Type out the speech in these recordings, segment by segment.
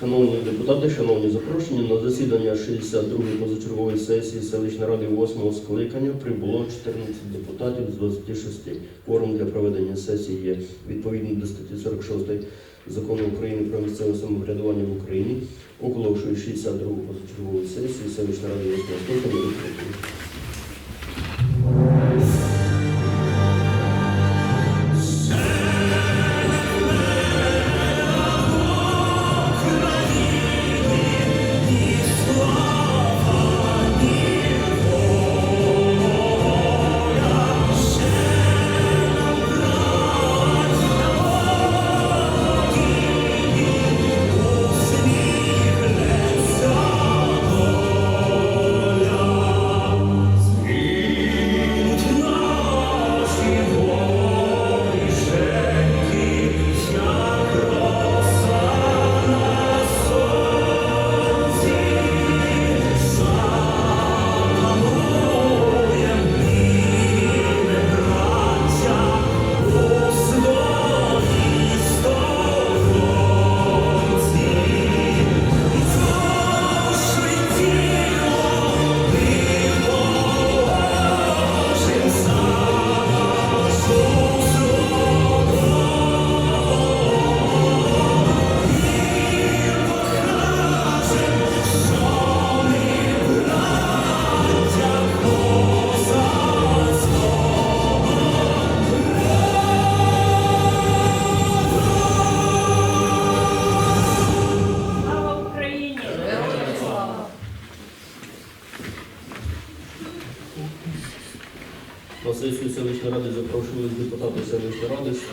Шановні депутати, шановні запрошені, на засідання 62-ї позачергової сесії селищної ради 8-го скликання прибуло 14 депутатів з 26. Форум для проведення сесії є відповідно до статті 46 Закону України про місцеве самоврядування в Україні. Оголошую 62-гу позачергову сесію селищної ради 8-го скликання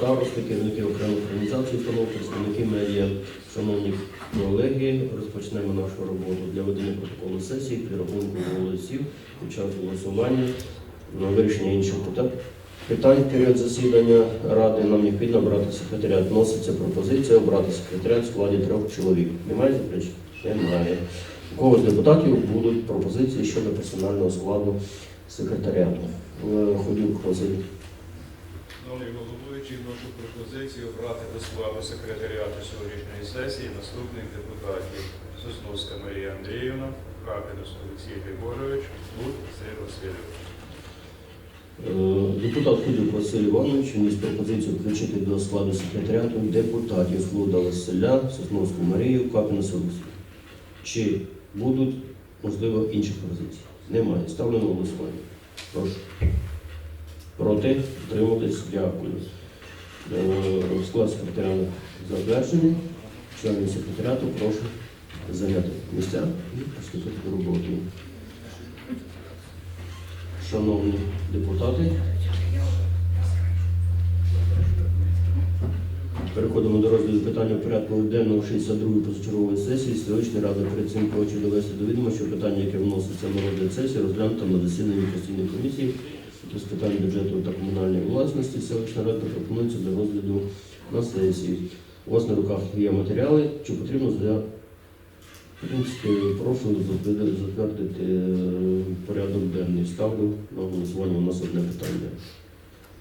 старости, керівники окремих організацій, установ, представники медіа. Шановні колеги, розпочнемо нашу роботу для ведення протоколу сесії при рахунку голосів під час голосування на вирішення інших питань. Питань в період засідання ради нам необхідно обрати секретаріат. Вноситься пропозиція обрати секретаріат в складі трьох чоловік. Немає заперечень? Немає. У кого з депутатів будуть пропозиції щодо персонального складу секретаріату? Е, Ходюк Василь. Шановний головуючий, вношу пропозицію обрати до складу секретаріату сьогоднішньої сесії наступних депутатів Сосновська Марія Андріївна, Капінус Олексій Григорович, Лук Василь Васильович. Е, Депутат Ходюк Василь Іванович вніс пропозицію включити до складу секретаріату депутатів Флуда Василя, Сосновську Марію, Капіна Олексія. Чи будуть, можливо, інші пропозиції? Немає. Ставлю на голосування. Прошу. Проти? Утримались? Дякую. Е, Склад секретаріату затверджений. Члени секретаріату прошу зайняти місця і приступити до роботи. Шановні депутати, переходимо до розгляду питання порядку денного 62-ї позачергової сесії селищної ради. Перед цим хочу довести до відома, що питання, яке вноситься на розгляд сесії, розглянуто на засіданні постійної комісії з питань бюджету та комунальної власності селищної ради пропонується до розгляду на сесії. У вас на руках є матеріали, чи потрібно для в прошу затвердити е, порядок денний. Ставлю на голосування. У нас одне питання.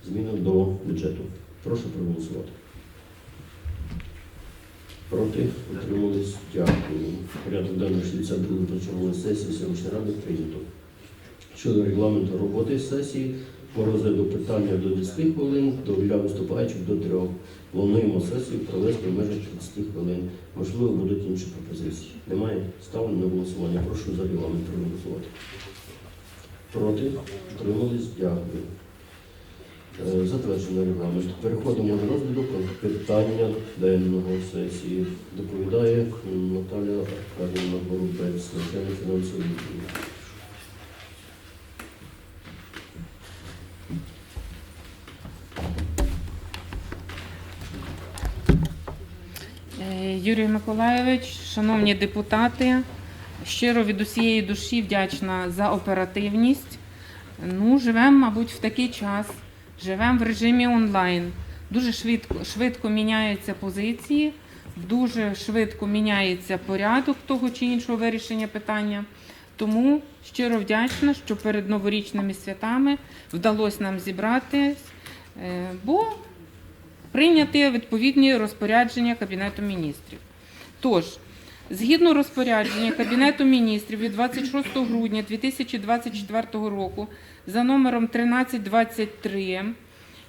Зміни до бюджету. Прошу проголосувати. Проти утримались. Дякую. Порядок денний 62 почергової сесії селищної ради прийнято. Щодо регламенту роботи сесії, по розгляду питання до 10 хвилин, до для виступаючих до 3. Плануємо сесію провести в межах 30 хвилин. Можливо, будуть інші пропозиції. Немає? Ставлю на голосування. Прошу за регламент проголосувати. Проти? Утримались? Дякую. Е, Затверджено регламент. Переходимо до розгляду питання денного сесії. Доповідає Наталя Аркадівна Горобець, начальник фінансової Юрій Миколайович, шановні депутати, щиро від усієї душі вдячна за оперативність. Ну, живемо, мабуть, в такий час, живемо в режимі онлайн. Дуже швидко, швидко міняються позиції, дуже швидко міняється порядок того чи іншого вирішення питання. Тому щиро вдячна, що перед новорічними святами вдалося нам зібратись, е, бо прийняти відповідні розпорядження Кабінету міністрів. Тож, Згідно розпорядження Кабінету міністрів від 26 грудня 2024 року за номером 1323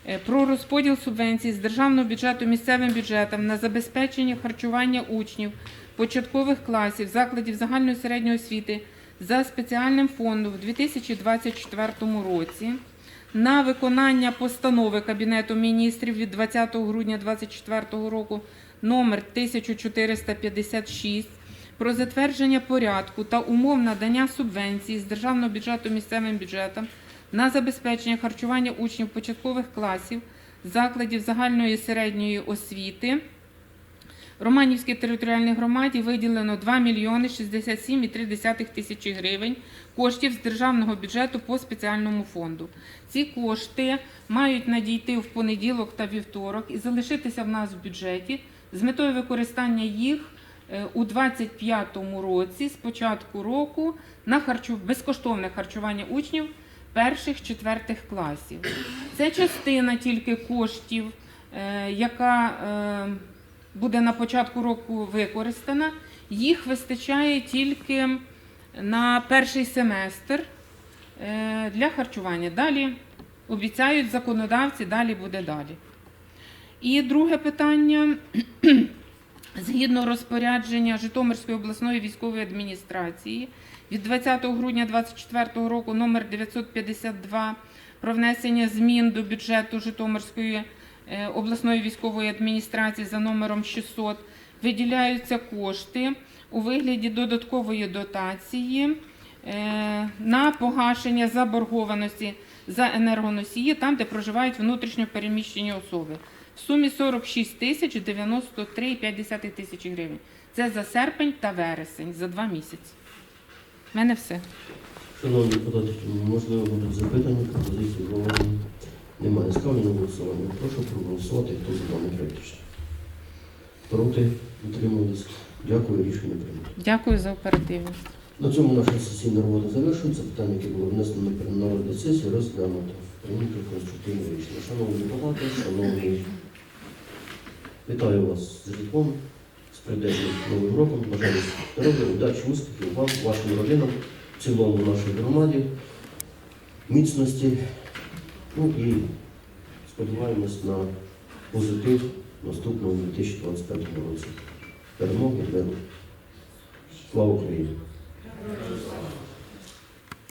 е, про розподіл субвенцій з державного бюджету місцевим бюджетам на забезпечення харчування учнів початкових класів закладів загальної середньої освіти за спеціальним фондом в 2024 році на виконання постанови Кабінету міністрів від 20 грудня 2024 року номер 1456 про затвердження порядку та умов надання субвенцій з державного бюджету місцевим бюджетам на забезпечення харчування учнів початкових класів закладів загальної середньої освіти. Романівській територіальній громаді виділено 2 мільйони 67,3 тисячі гривень коштів з державного бюджету по спеціальному фонду. Ці кошти мають надійти в понеділок та вівторок і залишитися в нас в бюджеті з метою використання їх е, у 2025 році з початку року на харчу... безкоштовне харчування учнів перших четвертих класів. Це частина тільки коштів, е, яка е, буде на початку року використана. Їх вистачає тільки на перший семестр е, для харчування. Далі обіцяють законодавці, далі буде далі. І друге питання. Згідно розпорядження Житомирської обласної військової адміністрації від 20 грудня 2024 року номер 952 про внесення змін до бюджету Житомирської обласної військової адміністрації за номером 600 виділяються кошти у вигляді додаткової дотації е, на погашення заборгованості за енергоносії там, де проживають внутрішньо переміщені особи. В сумі 46 тисяч 93,5 тисячі гривень. Це за серпень та вересень, за два місяці. У мене все. Шановні депутати, можливо, будуть запитання, пропозиції, зауваження? Немає. Ставлю на голосування. Прошу проголосувати, хто за даний рішення. Проти? Утримались? Дякую, рішення прийнято. Дякую за оперативність. На цьому наша сесійна робота завершується. Питання, яке було внесено на розгляд сесії, розглянуто. Прийнято конструктивне рішення. Шановні депутати, шановні, вітаю вас з житлом, з прийдешнім новим роком. Бажаю здоров'я, удачі, успіхів вам, вашим родинам, в цілому нашій громаді, міцності. Ну і сподіваємось на позитив наступного 2025 році. Перемоги для Слава Україні!